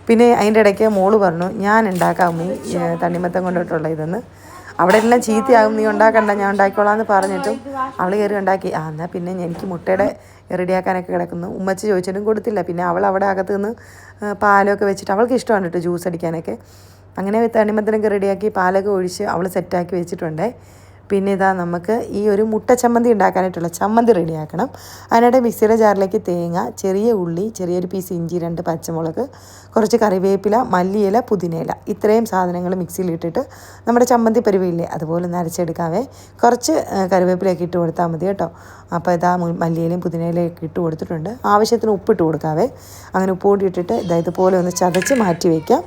പിന്നെ അതിന്റെ ഇടയ്ക്ക് മോൾ പറഞ്ഞു ഞാൻ ഉണ്ടാക്കാം ഈ തണ്ണിമത്തം കൊണ്ടിട്ടുള്ള ഇതെന്ന്. അവിടെ എല്ലാം ചീത്തയാകും നീ ഉണ്ടാക്കണ്ട ഞാൻ ഉണ്ടാക്കിക്കോളാം എന്ന് പറഞ്ഞിട്ടും അവൾ കയറി ഉണ്ടാക്കി. ആ എന്നാൽ പിന്നെ എനിക്ക് മുട്ടയുടെ റെഡിയാക്കാനൊക്കെ കിടക്കുന്നു. ഉമ്മച്ചി ചോദിച്ചിട്ടും കൊടുത്തില്ല. പിന്നെ അവൾ അവിടെ അകത്ത് നിന്ന് പാലൊക്കെ വെച്ചിട്ട് അവൾക്ക് ഇഷ്ടമാണ് കേട്ടോ ജ്യൂസ് അടിക്കാനൊക്കെ. അങ്ങനെ തണ്ണിമത്തനൊക്കെ റെഡിയാക്കി പാലൊക്കെ ഒഴിച്ച് അവൾ സെറ്റാക്കി വെച്ചിട്ടുണ്ടേ. പിന്നെ ഇതാ നമുക്ക് ഈ ഒരു മുട്ട ചമ്മന്തി ഉണ്ടാക്കാനായിട്ടുള്ള ചമ്മന്തി റെഡിയാക്കണം. അതിനിടെ മിക്സിയുടെ ജാറിലേക്ക് തേങ്ങ ചെറിയ ഉള്ളി ചെറിയൊരു പീസ് ഇഞ്ചി രണ്ട് പച്ചമുളക് കുറച്ച് കറിവേപ്പില മല്ലിയില പുതിനയില ഇത്രയും സാധനങ്ങൾ മിക്സിയിലിട്ടിട്ട് നമ്മുടെ ചമ്മന്തി പരുവില്ലേ അതുപോലെ നരച്ചെടുക്കാവേ കുറച്ച് കറിവേപ്പിലയൊക്കെ ഇട്ട് കൊടുത്താൽ മതി കേട്ടോ. അപ്പോൾ ഇതാ മല്ലിയിലയും പുതിനയിലയൊക്കെ ഇട്ട് കൊടുത്തിട്ടുണ്ട്. ആവശ്യത്തിന് ഉപ്പിട്ട് കൊടുക്കാവേ. അങ്ങനെ ഉപ്പ് ഇട്ടിട്ട് ഇതാ ഇതുപോലെ ഒന്ന് ചതച്ച് മാറ്റി വയ്ക്കാം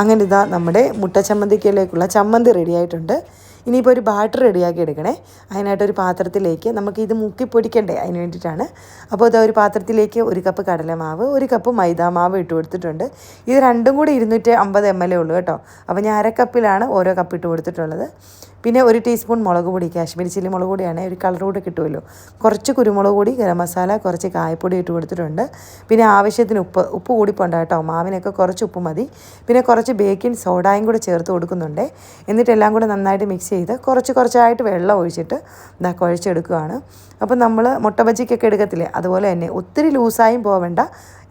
അങ്ങനെ ഇതാ നമ്മുടെ മുട്ട ചമ്മന്തിക്കയിലേക്കുള്ള ചമ്മന്തി റെഡി ആയിട്ടുണ്ട് ഇനിയിപ്പോൾ ഒരു ബാറ്റർ റെഡിയാക്കി എടുക്കണേ. അതിനായിട്ടൊരു പാത്രത്തിലേക്ക് നമുക്ക് ഇത് മുക്കി പൊടിക്കണ്ടേ? അതിന് വേണ്ടിയിട്ടാണ്. അപ്പോൾ ഇതാ ഒരു പാത്രത്തിലേക്ക് ഒരു കപ്പ് കടലമാവ് ഒരു കപ്പ് മൈദാമാവ് ഇട്ട് കൊടുത്തിട്ടുണ്ട്. ഇത് രണ്ടും കൂടി ഇരുന്നൂറ്റി അമ്പത് എം എൽ എ ഉള്ളൂ കേട്ടോ. അപ്പോൾ ഞാൻ അര കപ്പിലാണ് ഓരോ കപ്പ് ഇട്ട് കൊടുത്തിട്ടുള്ളത്. പിന്നെ ഒരു ടീസ്പൂൺ മുളക് പൊടി കാശ്മീരി ചില്ലി മുളക് പൊടിയാണ് ഒരു കളർ കൂടെ കിട്ടുമല്ലോ കുറച്ച് കുരുമുളക് പൊടി ഗരം മസാല കുറച്ച് കായപ്പൊടി ഇട്ട് കൊടുത്തിട്ടുണ്ട്. പിന്നെ ആവശ്യത്തിന് ഉപ്പ് ഉപ്പ് കൂടിപ്പോണ്ട കേട്ടോ. മാവിനൊക്കെ കുറച്ച് ഉപ്പ് മതി. പിന്നെ കുറച്ച് ബേക്കിംഗ് സോഡായും കൂടെ ചേർത്ത് കൊടുക്കുന്നുണ്ട്. എന്നിട്ടെല്ലാം കൂടെ നന്നായിട്ട് മിക്സ് ചെയ്ത് കുറച്ച് കുറച്ചായിട്ട് വെള്ളം ഒഴിച്ചിട്ട് ഇതാ കുഴച്ചെടുക്കുകയാണ് അപ്പം നമ്മൾ മുട്ട ബജിക്കൊക്കെ എടുക്കത്തില്ലേ? അതുപോലെ തന്നെ ഒത്തിരി ലൂസായും പോവേണ്ട.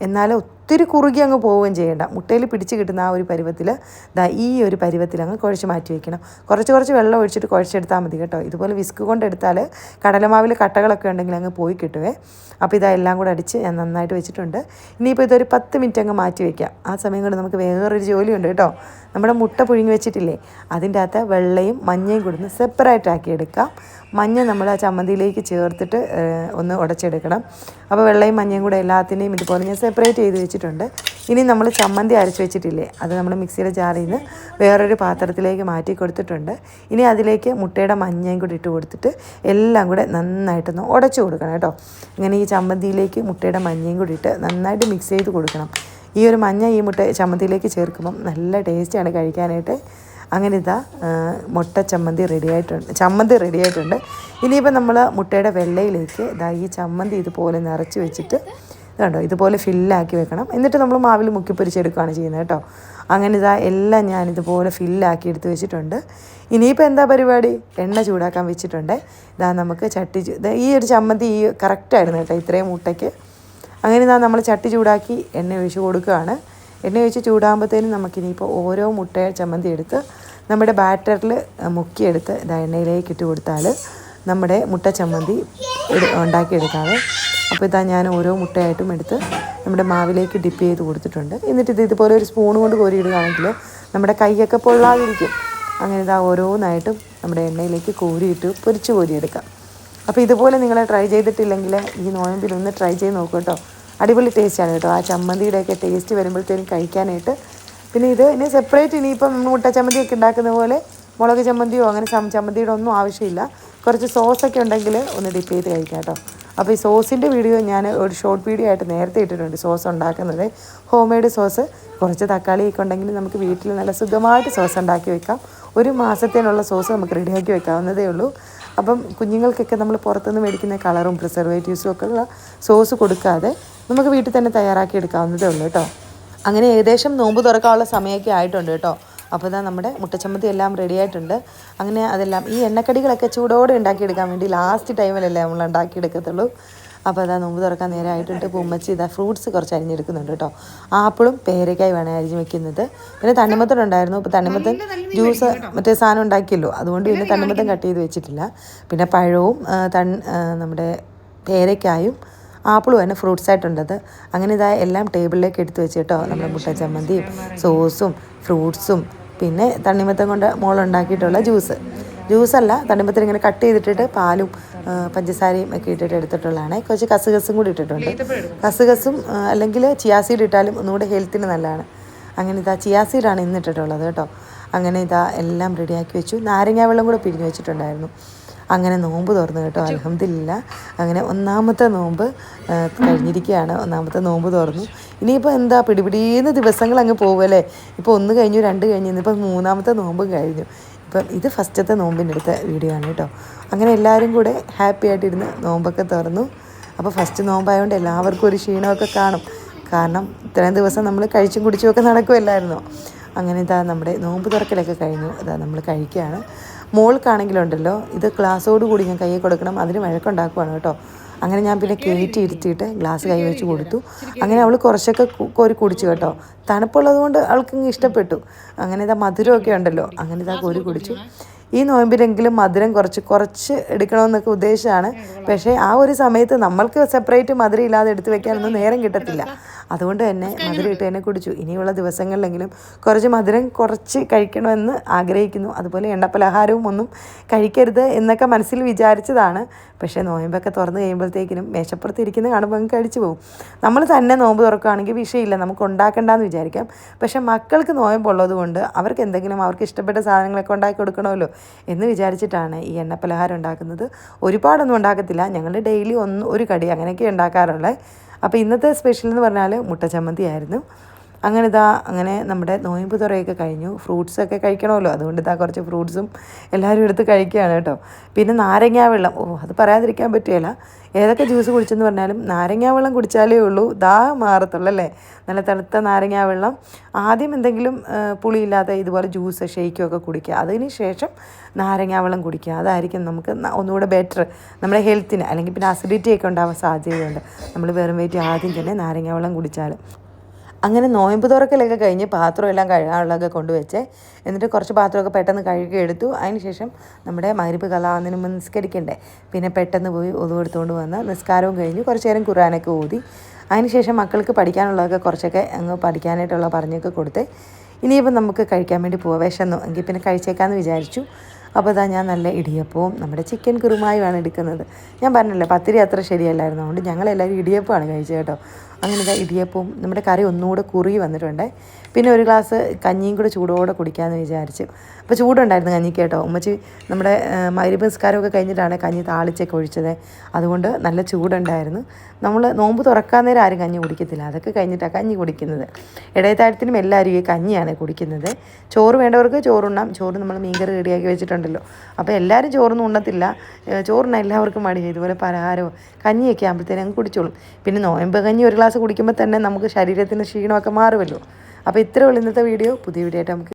എന്നാൽ ഒത്തിരി കുറുകി അങ്ങ് പോവുകയും ചെയ്യേണ്ട. മുട്ടയിൽ പിടിച്ച് കിട്ടുന്ന ആ ഒരു പരുവത്തിൽ ദാ ഈ ഒരു പരുവത്തിൽ അങ്ങ് കുഴച്ച് മാറ്റി വയ്ക്കണം കുറച്ച് കുറച്ച് വെള്ളം ഒഴിച്ചിട്ട് കുഴച്ചെടുത്താൽ മതി കേട്ടോ. ഇതുപോലെ വിസ്ക് കൊണ്ടെടുത്താൽ കടലമാവിൽ കട്ടകളൊക്കെ ഉണ്ടെങ്കിൽ അങ്ങ് പോയി കിട്ടുവേ. അപ്പോൾ ഇതാ എല്ലാം കൂടെ അടിച്ച് ഞാൻ നന്നായിട്ട് വെച്ചിട്ടുണ്ട്. ഇനിയിപ്പോൾ ഇതൊരു പത്ത് മിനിറ്റ് അങ്ങ് മാറ്റി വയ്ക്കാം ആ സമയം കൊണ്ട് നമുക്ക് വേറൊരു ജോലിയുണ്ട് കേട്ടോ. നമ്മുടെ മുട്ട പുഴുങ്ങി വെച്ചിട്ടില്ലേ? അതിന്റെ അകത്ത് വെള്ളയും മഞ്ഞയും കൊടുന്ന് സെപ്പറേറ്റ് ആക്കി എടുക്കാം. മഞ്ഞ നമ്മൾ ആ ചമ്മന്തിയിലേക്ക് ചേർത്തിട്ട് ഒന്ന് ഉടച്ചെടുക്കണം. അപ്പോൾ വെള്ളയും മഞ്ഞയും കൂടെ എല്ലാത്തിനെയും ഇതുപോലെ ഞാൻ സെപ്പറേറ്റ് ചെയ്ത് വെച്ചിട്ടുണ്ട്. ഇനി നമ്മൾ ചമ്മന്തി അരച്ച് വെച്ചിട്ടില്ലേ അത് നമ്മൾ മിക്സിയുടെ ജാറിൽ നിന്ന് വേറൊരു പാത്രത്തിലേക്ക് മാറ്റി കൊടുത്തിട്ടുണ്ട്. ഇനി അതിലേക്ക് മുട്ടയുടെ മഞ്ഞയും കൂടി ഇട്ട് കൊടുത്തിട്ട് എല്ലാം കൂടെ നന്നായിട്ടൊന്ന് ഉടച്ചു കൊടുക്കണം കേട്ടോ. ഇങ്ങനെ ഈ ചമ്മന്തിയിലേക്ക് മുട്ടയുടെ മഞ്ഞയും കൂടി ഇട്ട് നന്നായിട്ട് മിക്സ് ചെയ്ത് കൊടുക്കണം. ഈ ഒരു മഞ്ഞ ഈ മുട്ട ചമ്മന്തിയിലേക്ക് ചേർക്കുമ്പം നല്ല ടേസ്റ്റാണ് കഴിക്കാനായിട്ട്. അങ്ങനെ ഇതാ മുട്ട ചമ്മന്തി റെഡി ആയിട്ടുണ്ട് ചമ്മന്തി റെഡി ആയിട്ടുണ്ട്. ഇനിയിപ്പോൾ നമ്മൾ മുട്ടയുടെ വെള്ളയിലേക്ക് ഇതാ ഈ ചമ്മന്തി ഇതുപോലെ നിറച്ച് വെച്ചിട്ട് ഇതുണ്ടോ ഇതുപോലെ ഫില്ലാക്കി വെക്കണം. എന്നിട്ട് നമ്മൾ മാവിൽ മുക്കി പൊരിച്ചെടുക്കുകയാണ് ചെയ്യുന്നത് കേട്ടോ. അങ്ങനെ ഇതാ എല്ലാം ഞാൻ ഇതുപോലെ ഫില്ലാക്കി എടുത്ത് വെച്ചിട്ടുണ്ട്. ഇനിയിപ്പോൾ എന്താ പരിപാടി? എണ്ണ ചൂടാക്കാൻ വെച്ചിട്ടുണ്ട്. ഇതാ നമുക്ക് ചട്ടി ഈ ഒരു ചമ്മന്തി ഈ കറക്റ്റായിരുന്നു കേട്ടോ ഇത്രയും മുട്ടയ്ക്ക്. അങ്ങനെ ഇതാ നമ്മൾ ചട്ടി ചൂടാക്കി എണ്ണ ഒഴിച്ച് കൊടുക്കുകയാണ്. എണ്ണ ഒഴിച്ച് ചൂടാകുമ്പോഴത്തേനും നമുക്കിനിയിപ്പോൾ ഓരോ മുട്ട ചമ്മന്തി എടുത്ത് നമ്മുടെ ബാറ്ററിൽ മുക്കിയെടുത്ത് ഇതാ എണ്ണയിലേക്ക് ഇട്ട് കൊടുത്താൽ നമ്മുടെ മുട്ട ചമ്മന്തി ഉണ്ടാക്കിയെടുക്കാതെ അപ്പോൾ ഇതാ ഞാൻ ഓരോ മുട്ടയായിട്ടും എടുത്ത് നമ്മുടെ മാവിലേക്ക് ഡിപ്പ് ചെയ്ത് കൊടുത്തിട്ടുണ്ട്. എന്നിട്ട് ഇത് ഇതുപോലെ ഒരു സ്പൂൺ കൊണ്ട് കോരിയിടുകയാണെങ്കിൽ നമ്മുടെ കൈയൊക്കെ പൊള്ളാതിരിക്കും. അങ്ങനെ ഇതാ ഓരോന്നായിട്ടും നമ്മുടെ എണ്ണയിലേക്ക് കോരിയിട്ട് പൊരിച്ച് കോരിയെടുക്കാം. അപ്പോൾ ഇതുപോലെ നിങ്ങൾ ട്രൈ ചെയ്തിട്ടില്ലെങ്കിൽ ഈ നോയമ്പിൽ ഒന്ന് ട്രൈ ചെയ്ത് നോക്കൂ കേട്ടോ. അടിപൊളി ടേസ്റ്റാണ് കേട്ടോ. ആ ചമ്മന്തിയുടെയൊക്കെ ടേസ്റ്റ് വരുമ്പോഴത്തേനും കഴിക്കാനായിട്ട്. പിന്നെ ഇത് ഇനി സെപ്പറേറ്റ് ഇനിയിപ്പം മുട്ട ചമ്മന്തിയൊക്കെ ഉണ്ടാക്കുന്ന പോലെ മുളക് ചമ്മന്തിയോ അങ്ങനെ ചമ്മന്തിയുടെ ഒന്നും ആവശ്യമില്ല. കുറച്ച് സോസൊക്കെ ഉണ്ടെങ്കിൽ ഒന്ന് ഡിപ്പ് ചെയ്ത് കഴിക്കാം കേട്ടോ. അപ്പോൾ ഈ സോസിന്റെ വീഡിയോ ഞാൻ ഒരു ഷോർട്ട് വീഡിയോ ആയിട്ട് നേരത്തെ ഇട്ടിട്ടുണ്ട് സോസ് ഉണ്ടാക്കുന്നത്. ഹോം മെയ്ഡ് സോസ് കുറച്ച് തക്കാളിയൊക്കെ ഉണ്ടെങ്കിൽ നമുക്ക് വീട്ടിൽ നല്ല സുഖമായിട്ട് സോസ് ഉണ്ടാക്കി വെക്കാം. ഒരു മാസത്തേനുള്ള സോസ് നമുക്ക് റെഡിയാക്കി വെക്കാവുന്നതേ ഉള്ളൂ. അപ്പം കുഞ്ഞുങ്ങൾക്കൊക്കെ നമ്മൾ പുറത്തുനിന്ന് മേടിക്കുന്ന കളറും പ്രിസർവേറ്റീവ്സും ഒക്കെ ഉള്ള സോസ് കൊടുക്കാതെ നമുക്ക് വീട്ടിൽ തന്നെ തയ്യാറാക്കി എടുക്കാവുന്നതേ ഉള്ളൂ കേട്ടോ. അങ്ങനെ ഏകദേശം നോമ്പ് തുറക്കാനുള്ള സമയമൊക്കെ ആയിട്ടുണ്ട് കേട്ടോ. അപ്പോൾ ഇതാ നമ്മുടെ മുട്ടച്ചമ്മന്തി എല്ലാം റെഡി ആയിട്ടുണ്ട്. അങ്ങനെ അതെല്ലാം ഈ എണ്ണക്കടികളൊക്കെ ചൂടോടെ ഉണ്ടാക്കിയെടുക്കാൻ വേണ്ടി ലാസ്റ്റ് ടൈമിലല്ലേ നമ്മൾ ഉണ്ടാക്കിയെടുക്കത്തുള്ളൂ. അപ്പോൾ അതാ നോമ്പ് തുറക്കാൻ നേരമായിട്ടുണ്ട് പൂമ്മച്ചി ഇതാ ഫ്രൂട്ട്സ് കുറച്ച് അരിഞ്ഞെടുക്കുന്നുണ്ട് കേട്ടോ. ആപ്പിളും പേരയ്ക്കായി വേണേ അരിഞ്ഞ് വെക്കുന്നത്. പിന്നെ തണ്ണിമത്തൻ ഉണ്ടായിരുന്നു. അപ്പോൾ തണ്ണിമത്തൻ ജ്യൂസ് മറ്റേ സാധനം ഉണ്ടാക്കിയല്ലോ. അതുകൊണ്ട് പിന്നെ തണ്ണിമത്തൻ കട്ട് ചെയ്ത് വെച്ചിട്ടില്ല. പിന്നെ പഴവും തൺ നമ്മുടെ പേരയ്ക്കായും ആപ്പിളും തന്നെ ഫ്രൂട്ട്സ് ആയിട്ടുണ്ടത്. അങ്ങനെ ഇതായ എല്ലാം ടേബിളിലേക്ക് എടുത്ത് വെച്ച് കേട്ടോ നമ്മുടെ മുട്ട ചമ്മന്തിയും സോസും ഫ്രൂട്ട്സും പിന്നെ തണ്ണിമത്തം കൊണ്ട് മോളുണ്ടാക്കിയിട്ടുള്ള ജ്യൂസ് ജ്യൂസല്ല തണ്ണിമത്തം ഇങ്ങനെ കട്ട് ചെയ്തിട്ടിട്ട് പാലും പഞ്ചസാരയും ഒക്കെ ഇട്ടിട്ട് എടുത്തിട്ടുള്ളതാണ്. കുറച്ച് കസുകസും കൂടി ഇട്ടിട്ടുണ്ട്. കസുകസും അല്ലെങ്കിൽ ചിയാസീഡ് ഇട്ടാലും ഒന്നുകൂടെ ഹെൽത്തിന് നല്ലതാണ്. അങ്ങനെ ഇതാ ചിയാസീഡാണ് ഇന്ന് ഇട്ടിട്ടുള്ളത് കേട്ടോ. അങ്ങനെ ഇതാ എല്ലാം റെഡിയാക്കി വെച്ചു. നാരങ്ങാ വെള്ളം കൂടെ പിരിഞ്ഞു വെച്ചിട്ടുണ്ടായിരുന്നു. അങ്ങനെ നോമ്പ് തുറന്നു കേട്ടോ അലഹമില്ല അങ്ങനെ ഒന്നാമത്തെ നോമ്പ് കഴിഞ്ഞിരിക്കുകയാണ്. ഒന്നാമത്തെ നോമ്പ് തുറന്നു. ഇനിയിപ്പോൾ എന്താ പിടിപിടിയുന്ന ദിവസങ്ങൾ അങ്ങ് പോകുമല്ലേ ഇപ്പോൾ ഒന്ന് കഴിഞ്ഞു രണ്ട് കഴിഞ്ഞു ഇന്നിപ്പോൾ മൂന്നാമത്തെ നോമ്പും കഴിഞ്ഞു. ഇപ്പം ഇത് ഫസ്റ്റത്തെ നോമ്പിന്റെ അടുത്ത വീഡിയോ ആണ് കേട്ടോ. അങ്ങനെ എല്ലാവരും കൂടെ ഹാപ്പി ആയിട്ടിരുന്ന് നോമ്പൊക്കെ തുറന്നു. അപ്പോൾ ഫസ്റ്റ് നോമ്പായതുകൊണ്ട് എല്ലാവർക്കും ഒരു ക്ഷീണമൊക്കെ കാണും. കാരണം ഇത്രയും ദിവസം നമ്മൾ കഴിച്ചും കുടിച്ചും ഒക്കെ നടക്കുമല്ലായിരുന്നോ അങ്ങനെ ഇതാ നമ്മുടെ നോമ്പ് തുറക്കലൊക്കെ കഴിഞ്ഞു. ഇതാ നമ്മൾ കഴിക്കുകയാണ്. മോൾക്കാണെങ്കിലുണ്ടല്ലോ ഇത് ഗ്ലാസ്സോട് കൂടി ഞാൻ കൈയ്യിൽ കൊടുക്കണം അതിന് വഴക്കുണ്ടാക്കുവാണ് കേട്ടോ. അങ്ങനെ ഞാൻ പിന്നെ കയറ്റി ഇരുത്തിയിട്ട് ഗ്ലാസ് കൈ വെച്ച് കൊടുത്തു. അങ്ങനെ അവൾ കുറച്ചൊക്കെ കോരി കുടിച്ചു കേട്ടോ. തണുപ്പുള്ളത് കൊണ്ട് അവൾക്ക് ഇഷ്ടപ്പെട്ടു. അങ്ങനെ ഇതാ മധുരമൊക്കെ ഉണ്ടല്ലോ അങ്ങനെ ഇതാ കോരി കുടിച്ചു. ഈ നോയമ്പിലെങ്കിലും മധുരം കുറച്ച് കുറച്ച് എടുക്കണമെന്നൊക്കെ ഉദ്ദേശമാണ്. പക്ഷേ ആ ഒരു സമയത്ത് നമ്മൾക്ക് സെപ്പറേറ്റ് മധുരം ഇല്ലാതെ എടുത്തു വെക്കാനൊന്നും നേരം കിട്ടത്തില്ല. അതുകൊണ്ട് തന്നെ മധുരം ഇട്ട് തന്നെ കുടിച്ചു. ഇനിയുള്ള ദിവസങ്ങളിലെങ്കിലും കുറച്ച് മധുരം കുറച്ച് കഴിക്കണമെന്ന് ആഗ്രഹിക്കുന്നു. അതുപോലെ എണ്ണപ്പലഹാരവും ഒന്നും കഴിക്കരുത് എന്നൊക്കെ മനസ്സിൽ വിചാരിച്ചതാണ്. പക്ഷേ നോയമ്പൊക്കെ തുറന്ന് കഴിയുമ്പോഴത്തേക്കിനും മേശപ്പുറത്ത് ഇരിക്കുന്ന കാണുമ്പോൾ കഴിച്ചു പോകും. നമ്മൾ തന്നെ നോമ്പ് തുറക്കുകയാണെങ്കിൽ വിഷയമില്ല. നമുക്ക് ഉണ്ടാക്കണ്ടെന്ന് വിചാരിക്കാം. പക്ഷേ മക്കൾക്ക് നോയമ്പുള്ളത് കൊണ്ട് അവർക്ക് എന്തെങ്കിലും അവർക്ക് ഇഷ്ടപ്പെട്ട സാധനങ്ങളൊക്കെ ഉണ്ടാക്കി കൊടുക്കണമല്ലോ. എന്ന് വിചാരിച്ചിട്ടാണ് ഈ എണ്ണപ്പലഹാരം ഉണ്ടാക്കുന്നത്. ഒരുപാടൊന്നും ഉണ്ടാക്കത്തില്ല. ഞങ്ങൾ ഡെയിലി ഒന്ന് ഒരു കടി അങ്ങനെയൊക്കെ ഉണ്ടാക്കാറുള്ളത് അപ്പോൾ ഇന്നത്തെ സ്പെഷ്യൽ എന്ന് പറഞ്ഞാൽ മുട്ട ചമ്മന്തി ആയിരുന്നു അങ്ങനെ ഇതാ അങ്ങനെ നമ്മുടെ നോയമ്പ് തുറയൊക്കെ കഴിഞ്ഞു. ഫ്രൂട്ട്സൊക്കെ കഴിക്കണമല്ലോ. അതുകൊണ്ട് ഇതാ കുറച്ച് ഫ്രൂട്ട്സും എല്ലാവരും എടുത്ത് കഴിക്കുകയാണ് കേട്ടോ. പിന്നെ നാരങ്ങാ വെള്ളം. ഓ അത് പറയാതിരിക്കാൻ പറ്റുകയില്ല ഏതൊക്കെ ജ്യൂസ് കുടിച്ചെന്ന് പറഞ്ഞാലും നാരങ്ങാ വെള്ളം കുടിച്ചാലേ ഉള്ളൂ. ദാ മാറത്തുള്ളൂ അല്ലേ? നല്ല തണുത്ത നാരങ്ങാ വെള്ളം. ആദ്യം എന്തെങ്കിലും പുളിയില്ലാതെ പുളിയില്ലാത്ത ഇതുപോലെ ജ്യൂസ് ഷെയ്ക്കൊക്കെ കുടിക്കുക. അതിന് ശേഷം നാരങ്ങാ വെള്ളം കുടിക്കുക. അതായിരിക്കും നമുക്ക് ഒന്നുകൂടെ ബെറ്റർ. നമ്മുടെ ഹെൽത്തിന്. അല്ലെങ്കിൽ പിന്നെ അസിഡിറ്റി ഒക്കെ ഉണ്ടാവാൻ സാധ്യതയുണ്ട്. നമ്മൾ വെറും വെയിറ്റ് ആദ്യം തന്നെ നാരങ്ങാ വെള്ളം കുടിച്ചാൽ അങ്ങനെ നോയമ്പ് തുറക്കലൊക്കെ കഴിഞ്ഞ് പാത്രം എല്ലാം കഴുകാനുള്ളതൊക്കെ കൊണ്ടുവച്ച് എന്നിട്ട് കുറച്ച് പാത്രമൊക്കെ പെട്ടെന്ന് കഴുകി എടുത്തു. അതിന് ശേഷം നമ്മുടെ മരുപ്പ് കലാവുന്നതിന് മുമ്പ് നിസ്കരിക്കണ്ടേ. പിന്നെ പെട്ടെന്ന് പോയി ഒതുവെടുത്തുകൊണ്ട് വന്ന് നിസ്കാരവും കഴിഞ്ഞ് കുറച്ച് നേരം ഖുറാനൊക്കെ ഊതി അതിന് ശേഷം മക്കൾക്ക് പഠിക്കാനുള്ളതൊക്കെ കുറച്ചൊക്കെ അങ്ങ് പഠിക്കാനായിട്ടുള്ള പറഞ്ഞൊക്കെ കൊടുത്ത് ഇനിയിപ്പം നമുക്ക് കഴിക്കാൻ വേണ്ടി പോവാം. വിശന്നു. എങ്കിൽ പിന്നെ കഴിച്ചേക്കാമെന്ന് വിചാരിച്ചു. അപ്പോൾ ഞാൻ നല്ല ഇടിയപ്പവും നമ്മുടെ ചിക്കൻ കുറുമായുമാണ് എടുക്കുന്നത്. ഞാൻ പറഞ്ഞല്ലോ പത്തിരി അത്ര ശരിയല്ലായിരുന്നു. അതുകൊണ്ട് ഞങ്ങളെല്ലാവരും ഇടിയപ്പമാണ് കഴിച്ചത് കേട്ടോ. അങ്ങനെ ഇതാ ഇടിയപ്പവും നമ്മുടെ കറി ഒന്നുകൂടെ കുറുകി വന്നിട്ടുണ്ട്. പിന്നെ ഒരു ഗ്ലാസ് കഞ്ഞിയും കൂടെ ചൂടോടെ കുടിക്കാമെന്ന് വിചാരിച്ചു. അപ്പോൾ ചൂടുണ്ടായിരുന്നു കഞ്ഞിക്ക് കേട്ടോ. ഉമ്മച്ചി നമ്മുടെ മരുപസ്കാരമൊക്കെ കഴിഞ്ഞിട്ടാണ് കഞ്ഞി താളിച്ചൊക്കെ ഒഴിച്ചത്. അതുകൊണ്ട് നല്ല ചൂടുണ്ടായിരുന്നു. നമ്മൾ നോമ്പ് തുറക്കാൻ നേരം ആരും കഞ്ഞി കുടിക്കത്തില്ല. അതൊക്കെ കഴിഞ്ഞിട്ടാണ് കഞ്ഞി കുടിക്കുന്നത്. ഇടയത്താഴത്തിനും എല്ലാവരും ഈ കഞ്ഞിയാണ് കുടിക്കുന്നത്. ചോറ് വേണ്ടവർക്ക് ചോറുണ്ണാം. ചോറ് നമ്മൾ മീൻകറി റെഡിയാക്കി വെച്ചിട്ടുണ്ടല്ലോ അപ്പോൾ എല്ലാവരും ചോറൊന്നും ഉണ്ണത്തില്ല. ചോറിന് എല്ലാവർക്കും മടിയാണ് ഇതുപോലെ പലഹാരവും കഞ്ഞിയൊക്കെ ആകുമ്പോഴത്തേനും അങ്ങ് കുടിച്ചോളും. പിന്നെ നോയമ്പ് കഞ്ഞി ഒരു ഗ്ലാസ് കുടിക്കുമ്പോൾ തന്നെ നമുക്ക് ശരീരത്തിന് ക്ഷീണമൊക്കെ മാറുമല്ലോ. അപ്പോൾ ഇത്രേ ഉള്ളൂ ഇന്നത്തെ വീഡിയോ. പുതിയ വീഡിയോ ആയിട്ട് നമുക്ക്